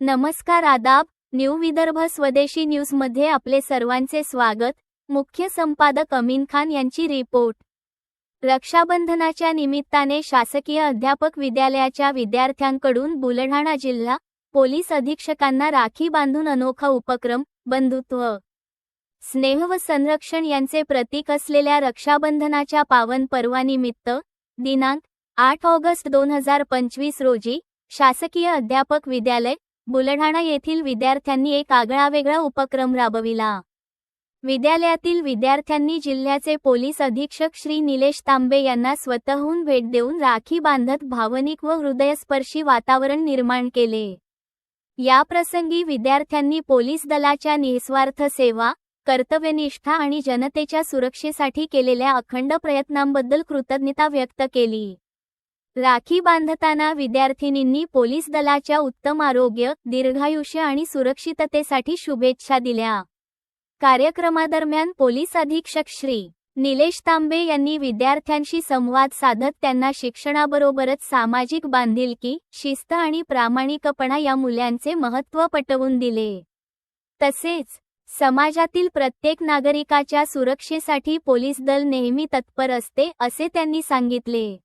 नमस्कार आदाब न्यू विदर्भ स्वदेशी न्यूजमध्ये आपले सर्वांचे स्वागत. मुख्य संपादक अमीन खान यांची रिपोर्ट. रक्षाबंधनाच्या निमित्ताने शासकीय अध्यापक विद्यालयाच्या विद्यार्थ्यांकडून बुलढाणा जिल्हा पोलीस अधीक्षकांना राखी बांधून अनोखा उपक्रम बंधुत्व स्नेह व संरक्षण यांचे प्रतीक असलेल्या रक्षाबंधनाच्या पावन पर्वानिमित्त दिनांक आठ ऑगस्ट दोन हजार पंचवीस रोजी शासकीय अध्यापक विद्यालय बुलढाणा येथील विद्यार्थ्यांनी एक आगळावेगळा उपक्रम राबविला. विद्यालयातील विद्यार्थ्यांनी जिल्ह्याचे पोलीस अधीक्षक श्री निलेश तांबे यांना स्वतःहून भेट देऊन राखी बांधत भावनिक व हृदयस्पर्शी वातावरण निर्माण केले. या प्रसंगी विद्यार्थ्यांनी पोलीस दलाच्या निस्वार्थ सेवा कर्तव्यनिष्ठा आणि जनतेच्या सुरक्षेसाठी केलेल्या अखंड प्रयत्नांबद्दल कृतज्ञता व्यक्त केली. राखी बांधताना विद्यार्थिनींनी पोलीस दलाच्या उत्तम आरोग्य दीर्घायुष्य आणि सुरक्षिततेसाठी शुभेच्छा दिल्या. कार्यक्रमादरम्यान पोलीस अधीक्षक श्री. निलेश तांबे यांनी विद्यार्थ्यांशी संवाद साधत त्यांना शिक्षणाबरोबरच सामाजिक बांधिलकी शिस्त आणि प्रामाणिकपणा या मूल्यांचे महत्त्व पटवून दिले. तसेच समाजातील प्रत्येक नागरिकाच्या सुरक्षेसाठी पोलीस दल नेहमी तत्पर असते असे त्यांनी सांगितले.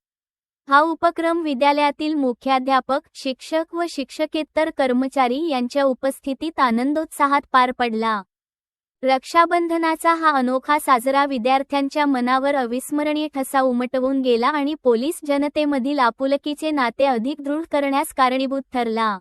हा उपक्रम विद्यालयातील मुख्याध्यापक शिक्षक व शिक्षकेतर कर्मचारी यांच्या उपस्थितीत आनंदोत्साहात पार पडला. रक्षाबंधनाचा हा अनोखा साजरा विद्यार्थ्यांच्या मनावर अविस्मरणीय ठसा उमटवून गेला आणि पोलीस जनतेमधील आपुलकीचे नाते अधिक दृढ करण्यास कारणीभूत ठरला.